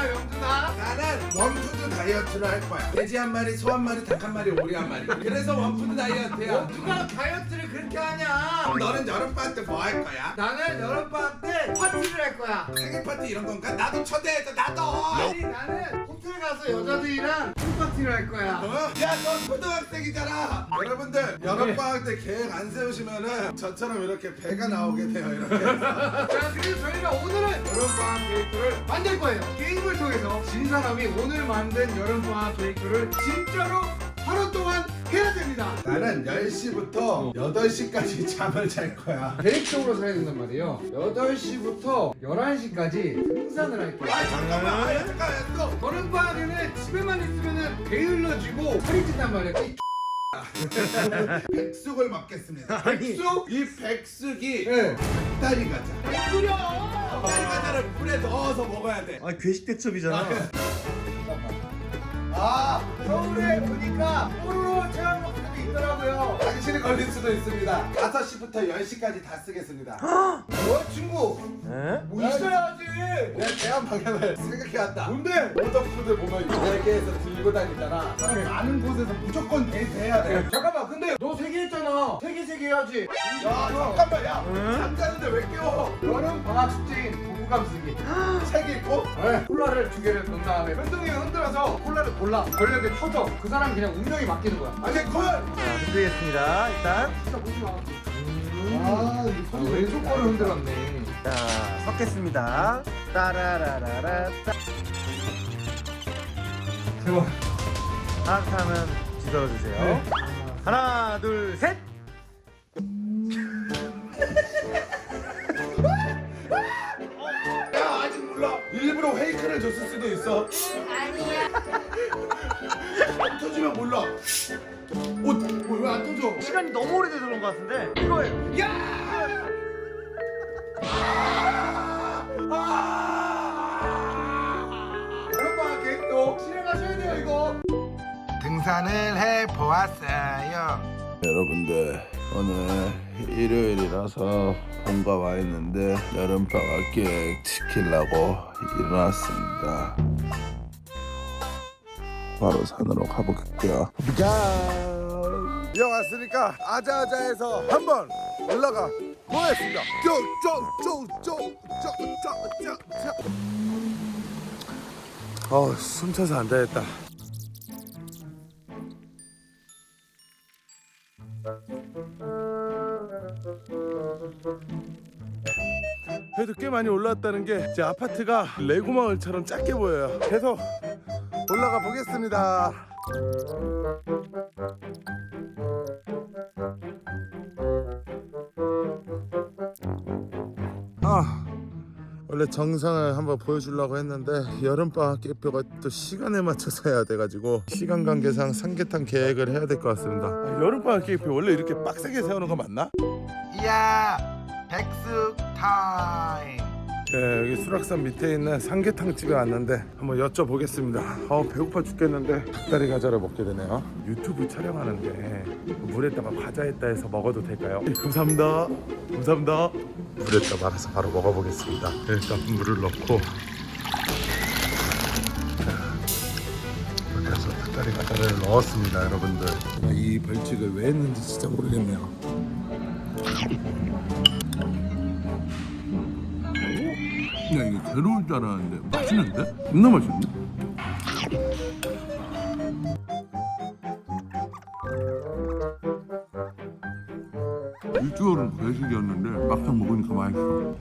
거야 영준아? 나는 원푸드 다이어트를 할 거야. 돼지 한 마리, 소 한 마리, 닭 한 마리, 오리 한 마리. 그래서 원푸드 다이어트야. 어, 누가 다이어트를 그렇게 하냐? 그럼 너는 여름방학 때 뭐 할 거야? 나는 여름방학 때 파티를 할 거야. 생일 파티 이런 건가? 나도 초대해줘, 나도! 아니 나는 호텔 가서 여자들이랑 풀 파티를 할 거야. 어? 야, 넌 고등학생이잖아. 여러분들 여름방학 때 계획 안 세우시면은 저처럼 이렇게 배가 나오게 돼요. 이렇게. 해서. 자 그리고 저희가 오늘은 여름방학 케이크를 만들 거예요. 게임을 통해서 진 사람이 오늘 만든 여름방학 케이크를 진짜로 됩니다. 나는 10시부터 8시까지 잠을 잘 거야. 계획적으로 살야 된단 말이에요. 8시부터 11시까지 등산을 할게요. 아 잠깐만, 아, 잠깐만, 또. 여름방학에는 집에만 있으면 게을러지고 살이 찐단 말이에요. 이 백숙을 먹겠습니다. 백숙? 이 백숙이 네. 닭다리 가자. 끓여! 닭다리 가자를 물에 넣어서 먹어야 돼. 아 괴식 대첩이잖아. 아 서울에 보니까 뽀로로 체험 게 있더라고요. 당신이 걸릴 수도 있습니다. 5시부터 10시까지 다 쓰겠습니다. 뭐야 친구? 에? 뭐 있어야지. 내가 대한 방향을 생각해왔다. 뭔데? 오덕후들 보면 이세계에서 들고 다니잖아. 사람 많은 곳에서 무조건 데이트해야 돼. 너세 개 했잖아. 세개 세 개 해야지. 야 잠깐만 야 잠자는데 왜 깨워? 여름 방학 축제인 부부감 쓰기. 책 읽고? 네. 콜라를 두 개를 넣은 다음에 현동이 흔들어서 콜라를 골라 권력에 터져. 그 사람 그냥 운명이 맡기는 거야. 아니 콜! 자 흔들겠습니다. 일단 진짜 보지 마. 아, 이 아, 왼쪽 거를 흔들었네. 자 섞겠습니다. 따라라라라. 따. 대박. 하트하면 뒤돌아 주세요. 네. 하나 둘 셋. 페이크를 줬을 수도 있어. 아니야. 안 터지면 몰라. 어왜안 터져? 시간이 너무 오래돼서 그런 것 같은데 이거예요. 여름 방학 계획도 실행하셔야 돼요 이거. 등산을 해 보았어요. 여러분들 오늘 일요일이라서 본가 와 있는데 여름방학 계획 지키려고 일어났습니다. 바로 산으로 가볼게요. 짠! 여기 왔으니까 아자아자에서 한번 올라가 보겠습니다. 쪼쪼쪼쪼쪼쪼쪼 어, 숨차서 안 되겠다. 많이 올라왔다는 게 제 아파트가 레고 마을처럼 작게 보여요. 계속 올라가 보겠습니다. 아, 원래 정상을 한번 보여주려고 했는데 여름방학 계표가 또 시간에 맞춰서 해야 돼가지고 시간 관계상 삼계탕 계획을 해야 될 것 같습니다. 아, 여름방학 계표 원래 이렇게 빡세게 세우는 거 맞나? 이야, 백숙 타임. 네, 여기 수락산 밑에 있는 삼계탕 집에 왔는데 한번 여쭤보겠습니다. 어, 배고파 죽겠는데 닭다리 과자를 먹게 되네요. 유튜브 촬영하는데 물에다가 과자에다 해서 먹어도 될까요? 네, 감사합니다. 감사합니다. 물에다 말아서 바로 먹어보겠습니다. 일단 물을 넣고 이렇게 해서 닭다리 과자를 넣었습니다, 여러분들. 이 벌칙을 왜 했는지 진짜 모르겠네요. 괴로울 줄 알았는데 맛있는데? 겁나 맛있네. 일주일은 괴식이었는데 막상 먹으니까 맛있어.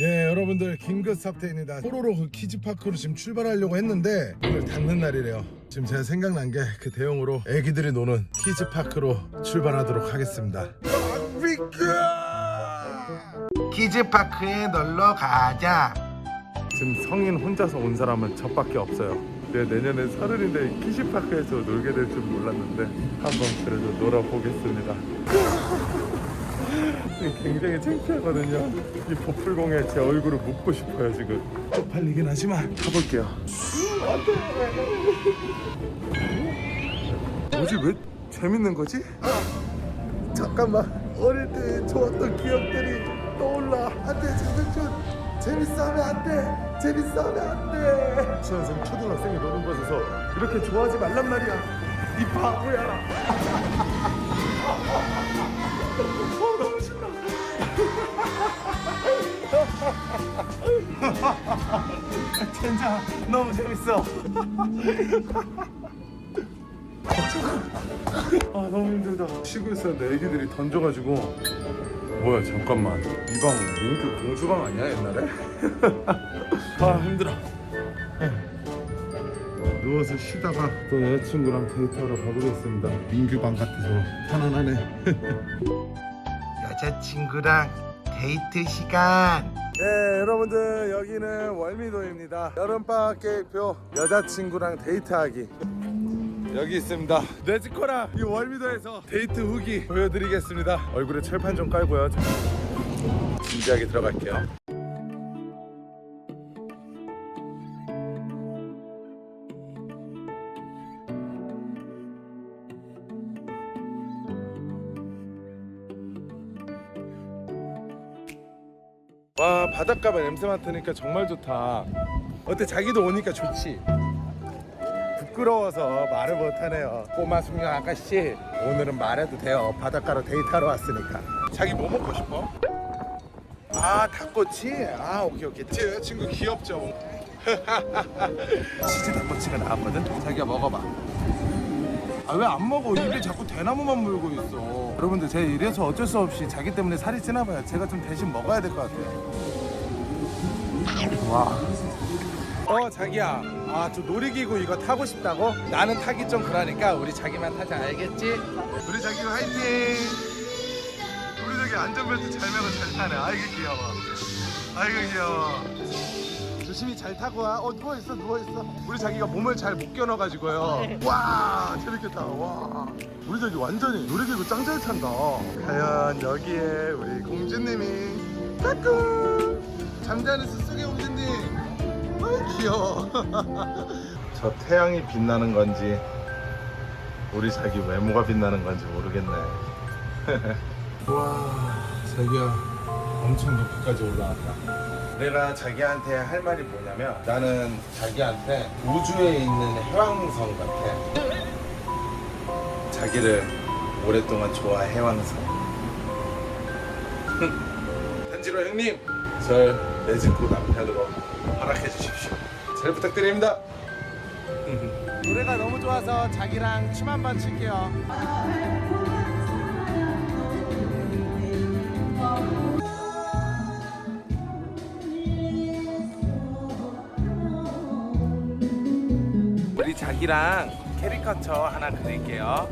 예 여러분들 긴급 사태입니다. 포로로 그 키즈파크로 지금 출발하려고 했는데 오늘 닫는 날이래요. 지금 제가 생각난 게 그 대용으로 애기들이 노는 키즈파크로 출발하도록 하겠습니다 키즈파크에 놀러 가자. 지금 성인 혼자서 온 사람은 저밖에 없어요. 내가 내년에 서른인데 키즈파크에서 놀게 될 줄 몰랐는데 한번 그래도 놀아보겠습니다. 굉장히 창피하거든요. 이 보풀공에 제 얼굴을 묻고 싶어요 지금. 쪽팔리긴 하지만 가볼게요. 뭐지 왜 재밌는 거지? 잠깐만 어릴 때 좋았던 기억들이 떠올라. 안돼 장백준. 재밌어 하면 안돼. 재밌어 하면 안돼. 유치원생 초등학생이 노는 곳에서 이렇게 좋아하지 말란 말이야. 이 바보야. 어, 너무 싫어 진짜 너무 재밌어. 아 너무 힘들다. 쉬고 있었는데 애기들이 던져가지고. 뭐야 잠깐만. 이 방 민규 공주방 아니야 옛날에? 아 힘들어. 누워서 쉬다가 또 여자친구랑 데이트하러 가보겠습니다. 민규 방 같아서 편안하네. 여자친구랑 데이트 시간. 네 여러분들 여기는 월미도입니다. 여름방학 계획표 여자친구랑 데이트하기 여기 있습니다. 네즈코랑 이 월미도에서 데이트 후기 보여드리겠습니다. 얼굴에 철판 좀 깔고요. 진지하게 들어갈게요. 와 바닷가가 냄새 맡으니까 정말 좋다. 어때? 자기도 오니까 좋지 부끄러워서 말을 못하네요. 꼬마 숙녀 아가씨. 오늘은 말해도 돼요. 바닷가로 데이트하러 왔으니까. 자기 뭐 먹고 싶어? 아 닭꼬치? 아 오케이 오케이. 제 여자친구 귀엽죠? 치즈 닭꼬치가 나왔거든? 자기가 먹어봐. 아 왜 안 먹어? 입에 자꾸 대나무만 물고 있어. 여러분들 제가 이래서 어쩔 수 없이 자기 때문에 살이 찌나 봐요. 제가 좀 대신 먹어야 될 것 같아요. 와. 어 자기야 아 저 놀이기구 이거 타고 싶다고? 나는 타기 좀 그러니까 우리 자기만 타자 알겠지? 우리 자기 화이팅! 우리 자기 안전벨트 잘 매고 잘 타네. 아이고 귀여워. 아이고 귀여워. 조심히 잘 타고 와. 어 누워있어 누워있어. 우리 자기가 몸을 잘 못 겨눠가지고요. 와 재밌겠다. 와. 우리 자기 완전히 놀이기구 짱 잘 탄다. 과연 여기에 우리 공주님이 까꿍 잠자는 어이 귀여워 저 태양이 빛나는 건지 우리 자기 외모가 빛나는 건지 모르겠네. 와 자기야 엄청 높이까지 올라왔다. 내가 자기한테 할 말이 뭐냐면 나는 자기한테 우주에 있는 해왕성 같아. 자기를 오랫동안 좋아해 왕성. 탄지로 형님 절 내집구 남편으로. 허락해 주십시오 잘 부탁드립니다 노래가 너무 좋아서 자기랑 춤 한 번 출게요 우리 자기랑 캐리커처 하나 그릴게요.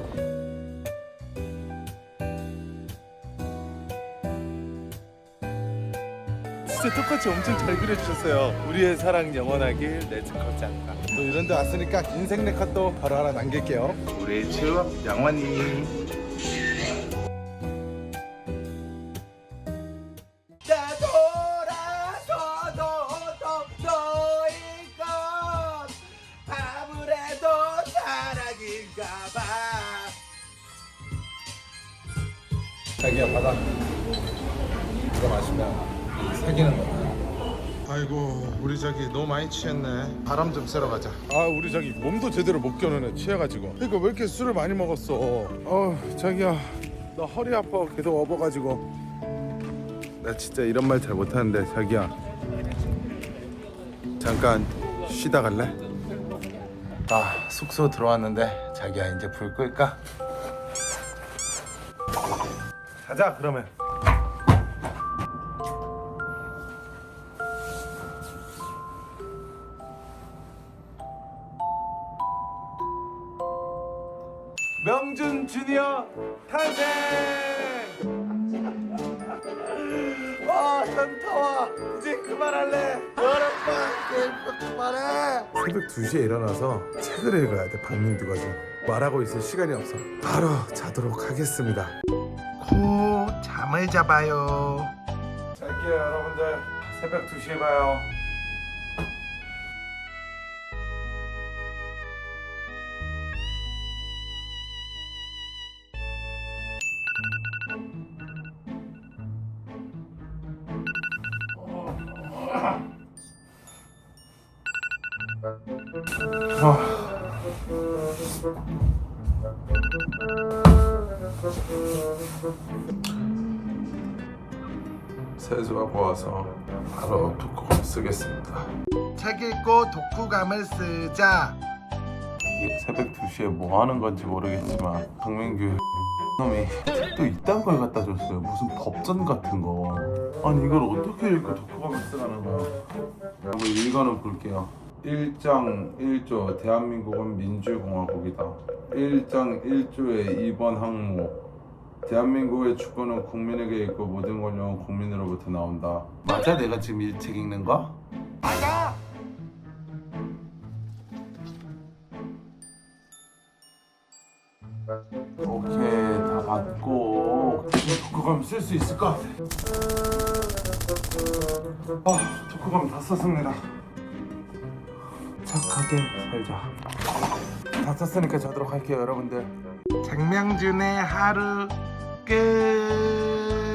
진짜 똑같이 엄청 잘 그려주셨어요. 우리의 사랑 영원하길 내즈컷 장가. 또 이런 데 왔으니까 인생 네컷 도 바로 하나 남길게요. 우리의 추억 영원히. 나 돌아서도 너일 것 아무래도 사랑인가 봐 자기야 받아. 이거 마시면 사귀는 거야. 아이고 우리 자기 너무 많이 취했네. 바람 좀 쐬러 가자. 아 우리 자기 몸도 제대로 못 겨누네 취해가지고. 그러니까 왜 이렇게 술을 많이 먹었어? 어 자기야 나 허리 아파 계속 업어가지고. 나 진짜 이런 말 잘 못하는데 자기야 잠깐 쉬다 갈래? 아 숙소 들어왔는데 자기야 이제 불 끌까? 가자 그러면 주니어 탄생! 와 현타와 이제 그만할래. 여름방 게임 그만해. 새벽 2시에 일어나서 책을 읽어야 돼 박민규가 좀 말하고 있을 시간이 없어. 바로 자도록 하겠습니다. 코 잠을 잡아요. 잘게요 여러분들. 새벽 2시에 봐요 세수하고 와서 바로 독후감 쓰겠습니다. 책 읽고 독후감을 쓰자. 새벽 2시에 뭐 하는 건지 모르겠지만 강민규 놈이 책도 이딴 걸 갖다 줬어요. 무슨 법전 같은 거. 아니 이걸 어떻게 읽고 독후감을 쓰라는 거야. 한번 읽어는 볼게요. 1장 1조 대한민국은 민주공화국이다. 1장 1조의 2번 항목 대한민국의 주권은 국민에게 있고 모든 권력은 국민으로부터 나온다. 맞아 내가 지금 이 책 읽는 거? 맞아. 오케이 다 받고 독후감 쓸 수 있을 것 같아 아 독후감 다 썼습니다 착하게 살자 다 썼으니까 자도록 할게요 여러분들 장명준의 하루 끝.